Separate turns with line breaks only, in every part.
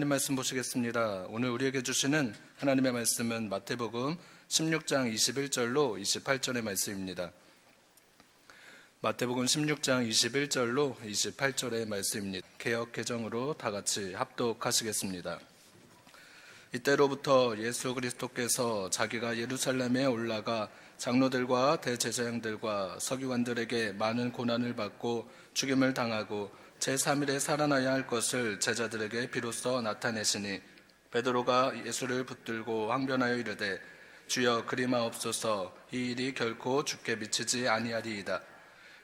하나님 말씀 보시겠습니다. 오늘 우리에게 주시는 하나님의 말씀은 마태복음 16장 21절로 28절의 말씀입니다. 마태복음 16장 21절로 28절의 말씀입니다. 개혁 개정으로 다 같이 합독하시겠습니다. 이때로부터 예수 그리스도께서 자기가 예루살렘에 올라가 장로들과 대제사장들과 서기관들에게 많은 고난을 받고 죽임을 당하고 제3일에 살아나야 할 것을 제자들에게 비로소 나타내시니 베드로가 예수를 붙들고 항변하여 이르되 주여 그리마옵소서 이 일이 결코 죽게 미치지 아니하리이다.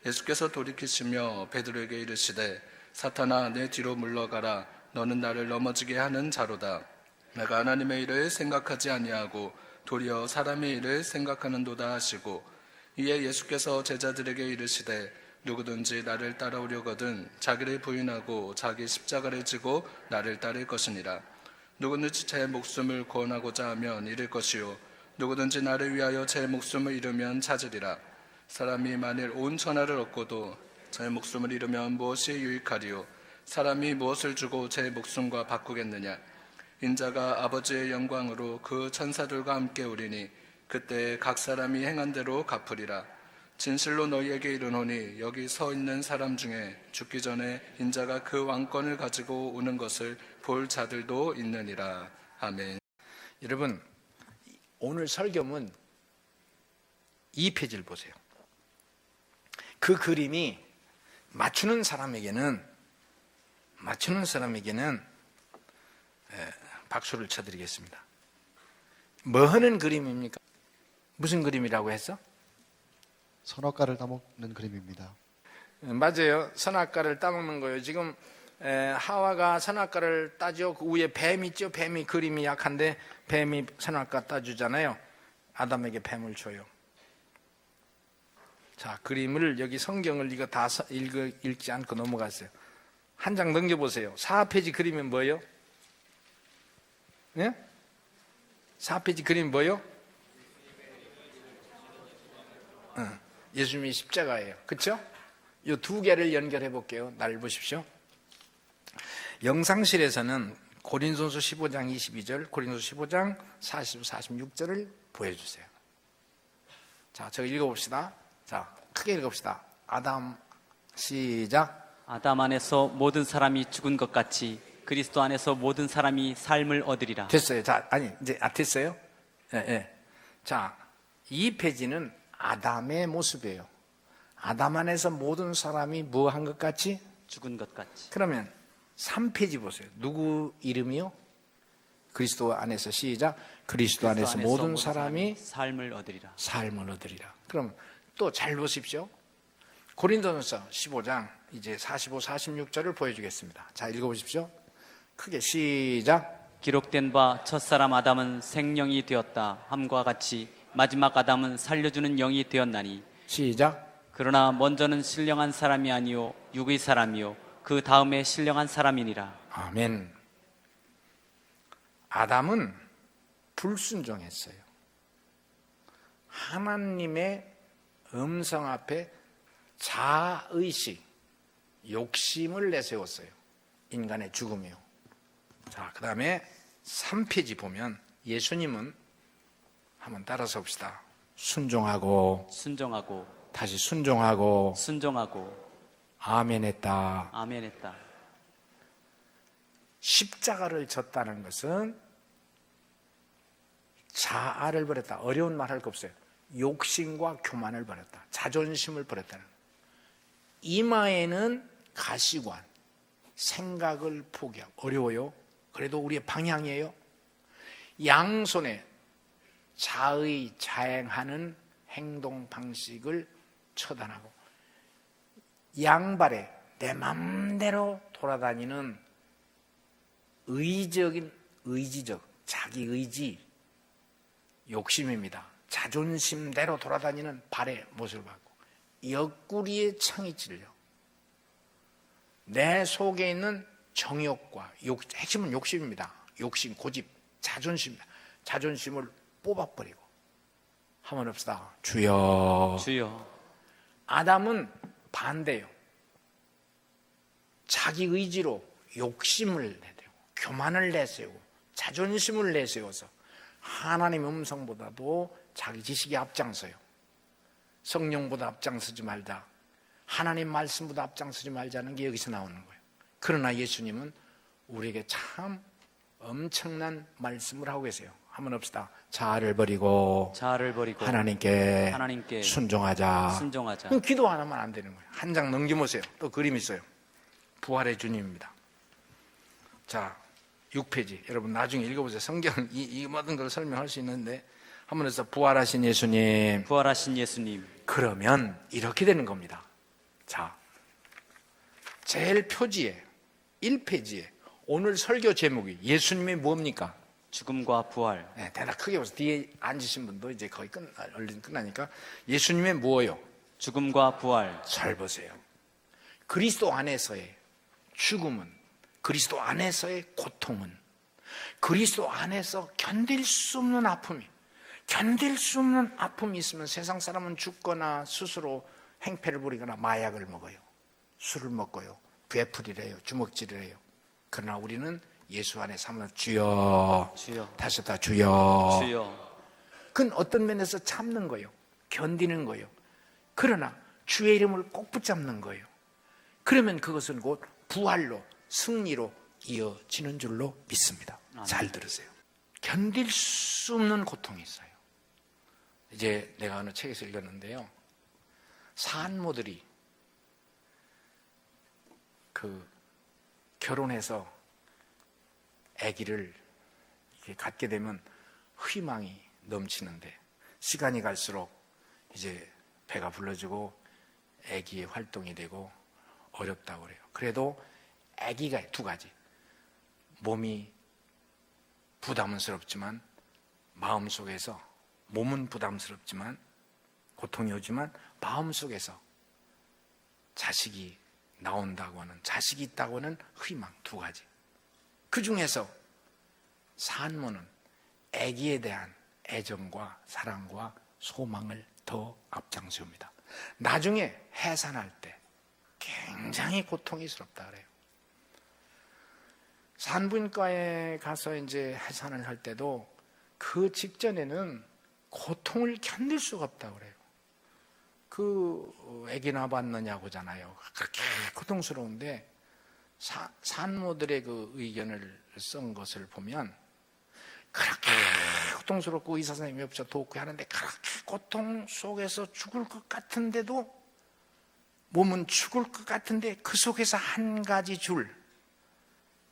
예수께서 돌이키시며 베드로에게 이르시되 사탄아 내 뒤로 물러가라 너는 나를 넘어지게 하는 자로다. 내가 하나님의 일을 생각하지 아니하고 도리어 사람의 일을 생각하는도다 하시고 이에 예수께서 제자들에게 이르시되 누구든지 나를 따라오려거든 자기를 부인하고 자기 십자가를 지고 나를 따를 것이니라. 누구든지 제 목숨을 구원하고자 하면 잃을 것이요. 누구든지 나를 위하여 제 목숨을 잃으면 찾으리라. 사람이 만일 온 천하를 얻고도 제 목숨을 잃으면 무엇이 유익하리요? 사람이 무엇을 주고 제 목숨과 바꾸겠느냐? 인자가 아버지의 영광으로 그 천사들과 함께 오리니 그때 각 사람이 행한 대로 갚으리라. 진실로 너희에게 이르노니 여기 서 있는 사람 중에 죽기 전에 인자가 그 왕권을 가지고 오는 것을 볼 자들도 있느니라. 아멘.
여러분, 오늘 설교문 이 페이지를 보세요. 그 그림이 맞추는 사람에게는 맞추는 사람에게는 에, 박수를 쳐드리겠습니다. 뭐 하는 그림입니까? 무슨 그림이라고 했어?
선악과를 따먹는 그림입니다.
맞아요. 선악과를 따먹는 거예요. 지금 에, 하와가 선악과를 따죠. 그 위에 뱀 있죠. 뱀이 그림이 약한데 뱀이 선악과 따주잖아요. 아담에게 뱀을 줘요. 자, 그림을 여기 성경을 이거 다 서- 읽, 읽지 않고 넘어갔어요. 한 장 넘겨보세요. 4페이지 그림이 뭐예요? 예? 4페이지 그림 뭐예요? 어, 예수님이 십자가예요. 그쵸? 이두 개를 연결해 볼게요. 날 보십시오. 영상실에서는 고린도서 15장 22절, 고린도서 15장 40, 46절을 보여주세요. 자, 저 읽어봅시다. 자, 크게 읽읍시다. 아담, 시작.
아담 안에서 모든 사람이 죽은 것 같이 그리스도 안에서 모든 사람이 삶을 얻으리라.
됐어요. 자, 아니, 이제, 아, 됐어요? 예, 예. 자, 이 페이지는 아담의 모습이에요. 아담 안에서 모든 사람이 뭐한것 같이?
죽은 것 같이.
그러면 3페이지 보세요. 누구 이름이요? 그리스도 안에서 시작. 그리스도 안에서 모든 사람이
삶을 얻으리라.
삶을 얻으리라. 그럼 또 잘 보십시오. 고린도전서 15장 이제 45, 46절을 보여주겠습니다. 자, 읽어보십시오. 크게 시작.
기록된 바 첫사람 아담은 생명이 되었다 함과 같이 마지막 아담은 살려주는 영이 되었나니
시작.
그러나 먼저는 신령한 사람이 아니요 육의 사람이요 그 다음에 신령한 사람이니라.
아멘. 아담은 불순종했어요. 하나님의 음성 앞에 자의식, 욕심을 내세웠어요. 인간의 죽음이요. 자, 그 다음에 3페이지 보면 예수님은 한번 따라서 봅시다. 순종하고,
순종하고
다시 순종하고,
순종하고
아멘 했다.
아멘했다.
십자가를 졌다는 것은 자아를 버렸다. 어려운 말 할 거 없어요. 욕심과 교만을 버렸다. 자존심을 버렸다는 거예요. 이마에는 가시관, 생각을 포기하고 어려워요. 그래도 우리의 방향이에요. 양손에 자의 자행하는 행동 방식을 처단하고 양발에 내 맘대로 돌아다니는 의적인 의지적 자기 의지 욕심입니다. 자존심대로 돌아다니는 발의 모습을 받고 옆구리에 창이 찔려 내 속에 있는 정욕과 욕, 핵심은 욕심입니다. 욕심, 고집, 자존심입니다. 자존심을 뽑아버리고 한번 합시다. 주여.
주여
아담은 반대요. 자기 의지로 욕심을 내대고 교만을 내세우고 자존심을 내세워서 하나님 음성보다도 자기 지식이 앞장서요. 성령보다 앞장서지 말자. 하나님 말씀보다 앞장서지 말자는 게 여기서 나오는 거예요. 그러나 예수님은 우리에게 참 엄청난 말씀을 하고 계세요. 한번 합시다. 자아를 버리고
자아를 버리고
하나님께,
하나님께
순종하자.
순종하자.
기도 하나만 안 되는 거예요. 한 장 넘겨보세요. 또 그림 있어요. 부활의 주님입니다. 자, 6페이지. 여러분 나중에 읽어보세요. 성경 이, 이 모든 걸 설명할 수 있는데 한번 해서 부활하신 예수님.
부활하신 예수님.
그러면 이렇게 되는 겁니다. 자, 제일 표지에 1페이지에 오늘 설교 제목이 예수님이 뭡니까?
죽음과 부활.
네, 대답 크게 보세요. 뒤에 앉으신 분도 이제 거의 끝, 얼른 끝나니까 예수님의 뭐예요?
죽음과 부활.
잘 보세요. 그리스도 안에서의 죽음은 그리스도 안에서의 고통은 그리스도 안에서 견딜 수 없는 아픔이 견딜 수 없는 아픔이 있으면 세상 사람은 죽거나 스스로 행패를 부리거나 마약을 먹어요. 술을 먹고요. 배풀이를 해요. 주먹질을 해요. 그러나 우리는 예수 안에 삼는 주여
주여.
다시 다 주여
주여.
그건 어떤 면에서 참는 거예요. 견디는 거예요. 그러나 주의 이름을 꼭 붙잡는 거예요. 그러면 그것은 곧 부활로 승리로 이어지는 줄로 믿습니다. 잘 들으세요. 견딜 수 없는 고통이 있어요. 이제 내가 어느 책에서 읽었는데요. 산모들이 그 결혼해서 아기를 갖게 되면 희망이 넘치는데 시간이 갈수록 이제 배가 불러지고 아기의 활동이 되고 어렵다고 그래요. 그래도 아기가 두 가지. 몸이 부담스럽지만 마음 속에서 몸은 부담스럽지만 고통이 오지만 마음 속에서 자식이 나온다고 하는 자식이 있다고 하는 희망 두 가지. 그 중에서 산모는 아기에 대한 애정과 사랑과 소망을 더 앞장세웁니다. 나중에 해산할 때 굉장히 고통이스럽다 그래요. 산부인과에 가서 이제 해산을 할 때도 그 직전에는 고통을 견딜 수가 없다 그래요. 그 아기 낳았느냐고잖아요. 그렇게 고통스러운데 사- 산모들의 그 의견을 쓴 것을 보면 그렇게 고통스럽고 의사 선생님이 옆에서 돕고 하는데 그렇게 고통 속에서 죽을 것 같은데도 몸은 죽을 것 같은데 그 속에서 한 가지 줄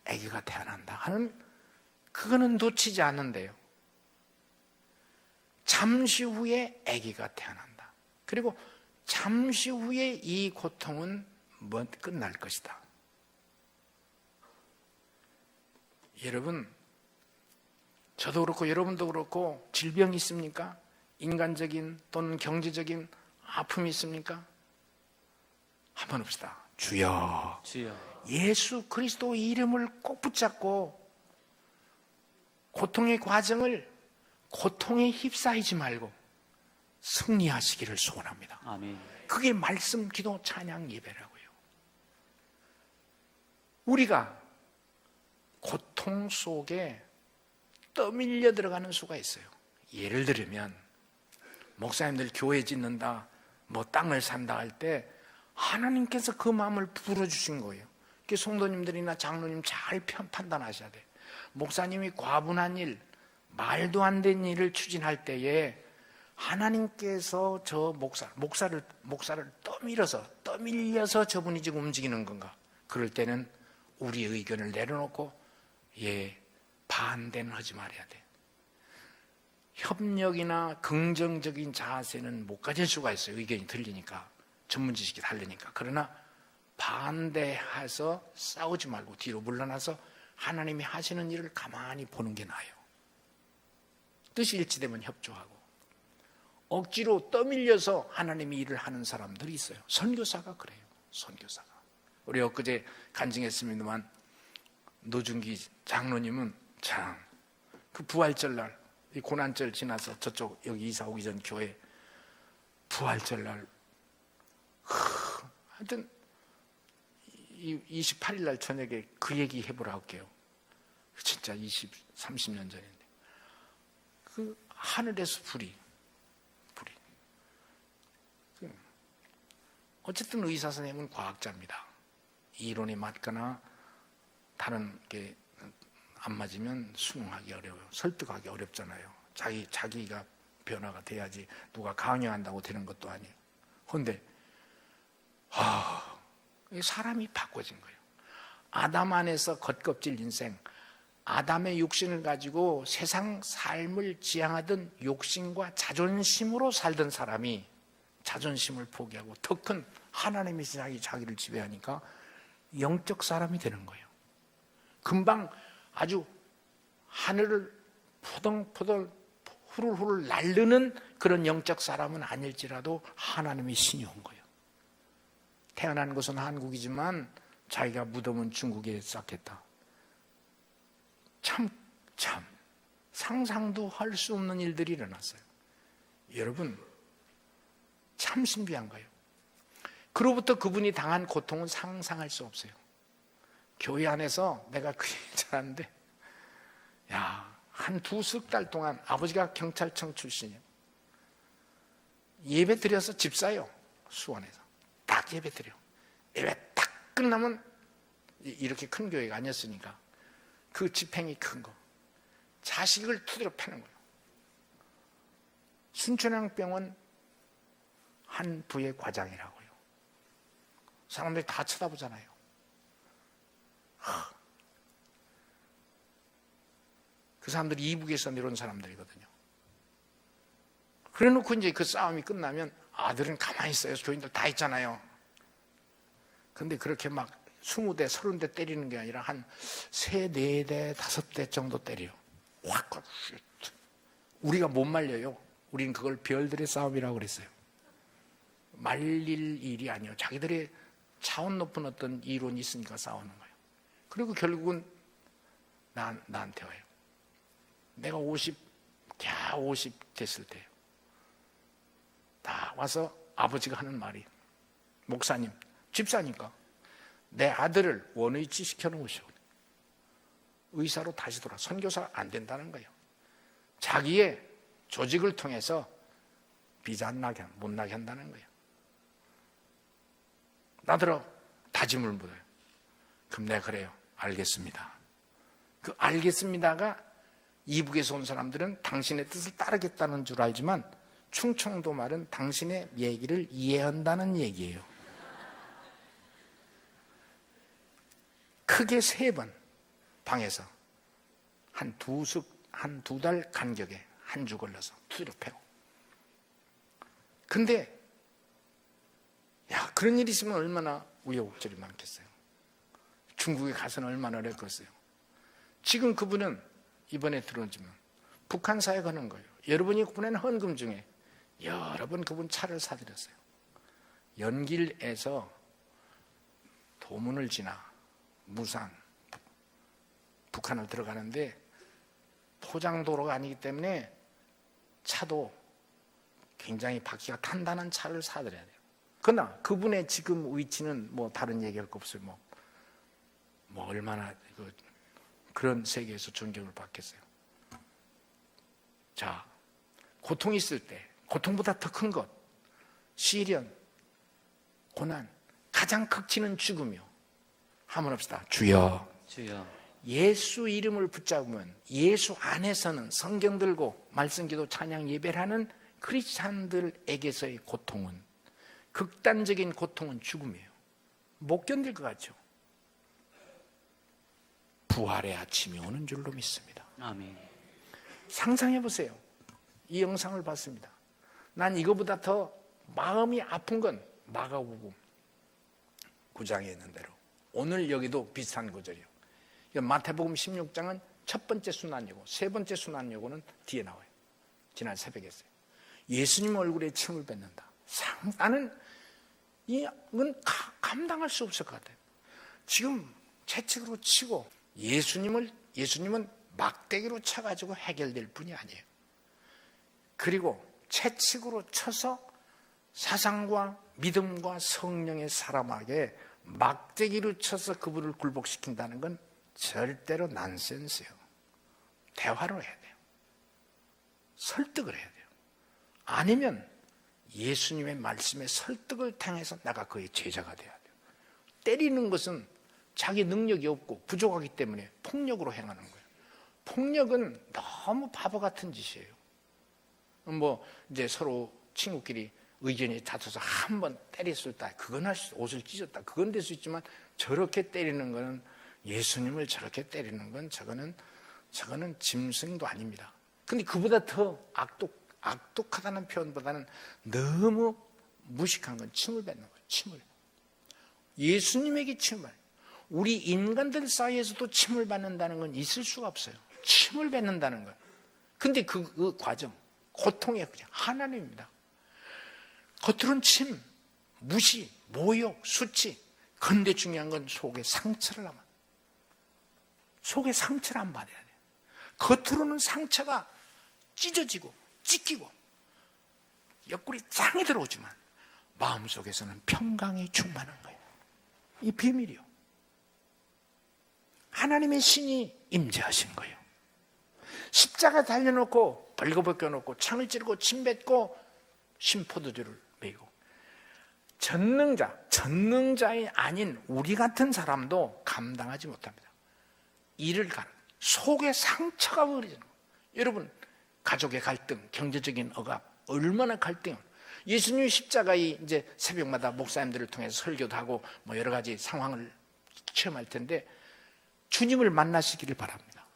아기가 태어난다 하는 그거는 놓치지 않는데요. 잠시 후에 아기가 태어난다. 그리고 잠시 후에 이 고통은 뭐 끝날 것이다. 여러분, 저도 그렇고 여러분도 그렇고 질병이 있습니까? 인간적인 또는 경제적인 아픔이 있습니까? 한번 봅시다. 주여.
주여.
예수 그리스도 이름을 꼭 붙잡고 고통의 과정을 고통에 휩싸이지 말고 승리하시기를 소원합니다.
아멘.
그게 말씀, 기도, 찬양, 예배라고요. 우리가 고통 속에 떠밀려 들어가는 수가 있어요. 예를 들면 목사님들 교회 짓는다, 뭐 땅을 산다 할 때 하나님께서 그 마음을 불어주신 거예요. 그 성도님들이나 장로님 잘 편- 판단하셔야 돼. 목사님이 과분한 일, 말도 안 되는 일을 추진할 때에 하나님께서 저 목사, 목사를, 목사를 떠밀어서, 떠밀려서 저분이 지금 움직이는 건가? 그럴 때는 우리의 의견을 내려놓고, 예, 반대는 하지 말아야 돼. 협력이나 긍정적인 자세는 못 가질 수가 있어요. 의견이 들리니까. 전문 지식이 다르니까. 그러나 반대해서 싸우지 말고 뒤로 물러나서 하나님이 하시는 일을 가만히 보는 게 나아요. 뜻이 일치되면 협조하고. 억지로 떠밀려서 하나님이 일을 하는 사람들이 있어요. 선교사가 그래요. 선교사가. 우리 엊그제 간증했습니다만 노준기 장로님은 참 그 부활절 날, 이 고난절 지나서 저쪽 여기 이사 오기 전 교회 부활절 날, 크, 하여튼 이 28일 날 저녁에 그 얘기 해보라 할게요. 진짜 20, 30년 전인데. 그 하늘에서 불이, 불이. 그 어쨌든 의사 선생님은 과학자입니다. 이론이 맞거나 다른 게 안 맞으면 수능하기 어려워요. 설득하기 어렵잖아요. 자기, 자기가 변화가 돼야지 누가 강요한다고 되는 것도 아니에요. 근데, 아, 사람이 바꿔진 거예요. 아담 안에서 겉껍질 인생, 아담의 육신을 가지고 세상 삶을 지향하던 욕심과 자존심으로 살던 사람이 자존심을 포기하고 더 큰 하나님의 자기 자기를 지배하니까 영적 사람이 되는 거예요. 금방 아주 하늘을 포동포동 후룰후룰 날르는 그런 영적 사람은 아닐지라도 하나님의 신이 온 거예요. 태어난 곳은 한국이지만 자기가 무덤은 중국에 쌓겠다. 참, 참, 상상도 할 수 없는 일들이 일어났어요. 여러분, 참 신비한 거예요. 그로부터 그분이 당한 고통은 상상할 수 없어요. 교회 안에서 내가 그 얘기 잘하는데, 야, 한 두석 달 동안 아버지가 경찰청 출신이에요. 예배 드려서 집사요. 수원에서. 딱 예배 드려. 예배 딱 끝나면 이- 이렇게 큰 교회가 아니었으니까 그 집행이 큰 거. 자식을 두드려 패는 거예요. 순천향병원 한 부의 과장이라고요. 사람들이 다 쳐다보잖아요. 하. 그 사람들이 이북에서 내려온 사람들이거든요. 그래 놓고 이제 그 싸움이 끝나면 아들은 가만히 있어요. 교인들 다 있잖아요. 근데 그렇게 막 스무 대, 서른 대 때리는 게 아니라 한 세, 네 대, 다섯 대 정도 때려요. 확, 확, 슛. 우리가 못 말려요. 우리는 그걸 별들의 싸움이라고 그랬어요. 말릴 일이 아니에요. 자기들의 차원 높은 어떤 이론이 있으니까 싸우는 거예요. 그리고 결국은 나, 나한테 와요. 내가 50, 갸50 됐을 때요. 다 와서 아버지가 하는 말이 목사님, 집사니까 내 아들을 원의치 시켜놓으시오. 의사로 다시 돌아. 선교사 안 된다는 거예요. 자기의 조직을 통해서 비자 안 나게, 못 나게 한다는 거예요. 나더러 다짐을 물어요. 그럼 내가 그래요. 알겠습니다. 그 알겠습니다가 이북에서 온 사람들은 당신의 뜻을 따르겠다는 줄 알지만 충청도 말은 당신의 얘기를 이해한다는 얘기예요. 크게 세 번 방에서 한두 숙, 한두 달 간격에 한 주 걸려서 두드려 패고. 근데, 야, 그런 일이 있으면 얼마나 우여곡절이 많겠어요. 중국에 가서는 얼마나 어렵겠어요. 지금 그분은 이번에 들어오지만 북한 사에 가는 거예요. 여러분이 보낸 헌금 중에 여러 번 그분 차를 사드렸어요. 연길에서 도문을 지나 무산, 부- 북한을 들어가는데 포장도로가 아니기 때문에 차도 굉장히 바퀴가 탄다는 차를 사드려야 돼요. 그러나 그분의 지금 위치는 뭐 다른 얘기할 거 없어요. 뭐, 뭐 얼마나 그 그런 세계에서 존경을 받겠어요. 자, 고통이 있을 때, 고통보다 더 큰 것, 시련, 고난, 가장 극치는 죽음이요. 한번 합시다. 주여.
주여
예수 이름을 붙잡으면 예수 안에서는 성경 들고 말씀 기도 찬양 예배를 하는 크리스찬들에게서의 고통은 극단적인 고통은 죽음이에요. 못 견딜 것 같죠. 부활의 아침이 오는 줄로 믿습니다.
아멘
상상해 보세요. 이 영상을 봤습니다. 난 이거보다 더 마음이 아픈 건 마가복음 9장에 있는 대로 오늘 여기도 비슷한 구절이요. 마태복음 16장은 첫 번째 순환 요고, 세 번째 순환 요고는 뒤에 나와요. 지난 새벽에 했어요. 예수님 얼굴에 침을 뱉는다. 상, 나는 이건 가- 감당할 수 없을 것 같아요. 지금 채찍으로 치고 예수님을 예수님은 막대기로 쳐 가지고 해결될 분이 아니에요. 그리고 채찍으로 쳐서 사상과 믿음과 성령의 사람에게 막대기로 쳐서 그분을 굴복시킨다는 건 절대로 난센스요. 대화로 해야 돼요. 설득을 해야 돼요. 아니면 예수님의 말씀에 설득을 통해서 내가 그의 제자가 돼야 돼요. 때리는 것은 자기 능력이 없고 부족하기 때문에 폭력으로 행하는 거예요. 폭력은 너무 바보 같은 짓이에요. 뭐 이제 서로 친구끼리 의견이 다퉈서 한 번 때렸을 때 그건 할 수, 옷을 찢었다 그건 될 수 있지만 저렇게 때리는 거는 예수님을 저렇게 때리는 건 저거는 저거는 짐승도 아닙니다. 근데 그보다 더 악독 악독하다는 표현보다는 너무 무식한 건 침을 뱉는 거예요. 침을. 예수님에게 침을 우리 인간들 사이에서도 침을 받는다는 건 있을 수가 없어요. 침을 뱉는다는 건. 근데 그, 그 과정, 고통의 그냥 하나님입니다. 겉으로는 침, 무시, 모욕, 수치. 근데 중요한 건 속에 상처를 하면. 속에 상처를 안 받아야 돼요. 겉으로는 상처가 찢어지고, 찢기고, 옆구리 짱이 들어오지만, 마음속에서는 평강이 충만한 거예요. 이 비밀이요. 하나님의 신이 임재하신 거예요. 십자가 달려놓고 벌거벗겨 놓고 창을 찌르고 침 뱉고 심포도주를 메고 전능자, 전능자이 아닌 우리 같은 사람도 감당하지 못합니다. 이를 가는 속에 상처가 버리는 거예요. 여러분 가족의 갈등, 경제적인 억압 얼마나 갈등. 예수님 십자가의 이제 새벽마다 목사님들을 통해서 설교도 하고 뭐 여러 가지 상황을 체험할 텐데 주님을 만나시기를 바랍니다.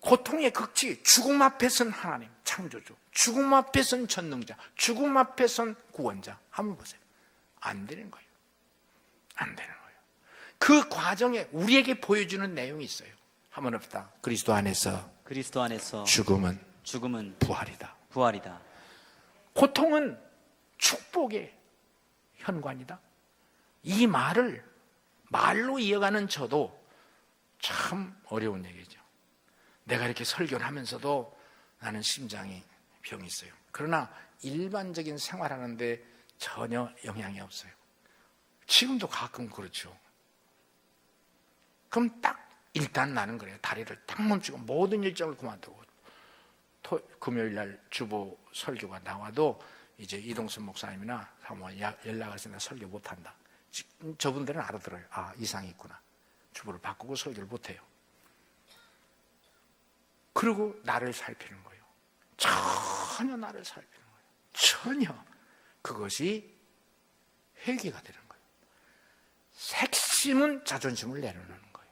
고통의 극치, 죽음 앞에 선 하나님, 창조주. 죽음 앞에 선 전능자. 죽음 앞에 선 구원자. 한번 보세요. 안 되는 거예요. 안 되는 거예요. 그 과정에 우리에게 보여주는 내용이 있어요. 한번 없다. 그리스도 안에서
그리스도 안에서
죽음은
죽음은
부활이다.
부활이다.
고통은 축복의 현관이다. 이 말을 말로 이어가는 저도 참 어려운 얘기죠. 내가 이렇게 설교를 하면서도 나는 심장이 병이 있어요. 그러나 일반적인 생활하는데 전혀 영향이 없어요. 지금도 가끔 그렇죠. 그럼 딱 일단 나는 그래요. 다리를 딱 멈추고 모든 일정을 그만두고 토, 금요일 날 주보 설교가 나와도 이제 이동순 목사님이나 연락을 해서 나 설교 못한다. 지- 저분들은 알아들어요. 아 이상이 있구나. 주보를 바꾸고 설교를 못해요. 그리고 나를 살피는 거예요. 전혀 나를 살피는 거예요. 전혀 그것이 회개가 되는 거예요. 핵심은 자존심을 내려놓는 거예요.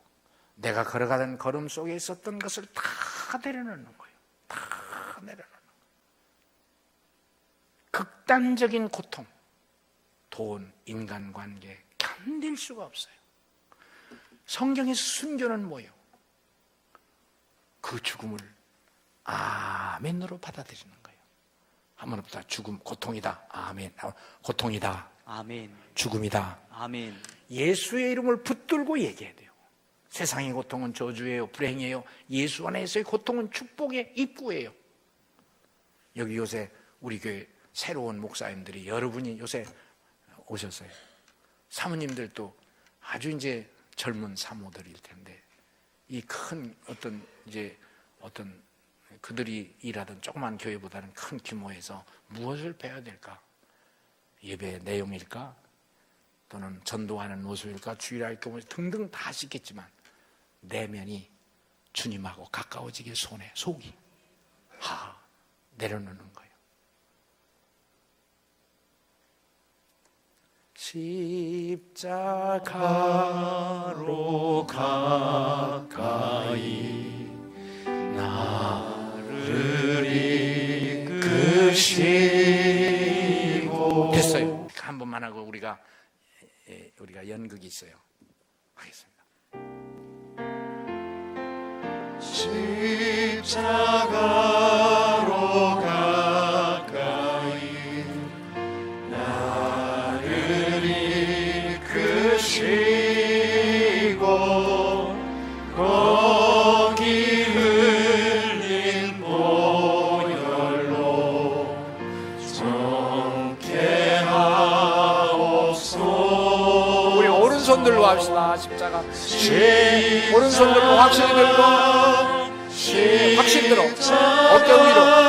내가 걸어가던 걸음 속에 있었던 것을 다 내려놓는 거예요. 다 내려놓는 거예요. 극단적인 고통, 돈, 인간관계 견딜 수가 없어요. 성경에서 순교는 뭐예요? 그 죽음을 아멘으로 받아들이는 거예요. 한번 없다. 죽음, 고통이다. 아멘. 고통이다.
아멘.
죽음이다.
아멘.
예수의 이름을 붙들고 얘기해야 돼요. 세상의 고통은 저주예요, 불행이에요. 예수 안에서의 고통은 축복의 입구예요. 여기 요새 우리 교회 새로운 목사님들이 여러분이 요새 오셨어요. 사모님들도 아주 이제 젊은 사모들일 텐데 이 큰 어떤 이제 어떤 그들이 일하던 조그만 교회보다는 큰 규모에서 무엇을 배워야 될까? 예배 내용일까? 또는 전도하는 모습일까? 주일할 경우 등등 다 하시겠지만 내면이 주님하고 가까워지게 손에 속이 하 내려놓는 거예요. 십자가로 가까이 나를 이끄시고 됐어요. 한 번만 하고 우리가 예, 우리가 연극이 있어요. 하겠습니다. 십자가 오른손 들고 합시다. 십자가. 오른손 들고 확실히 들고. 확실히 들어. 어깨 위로.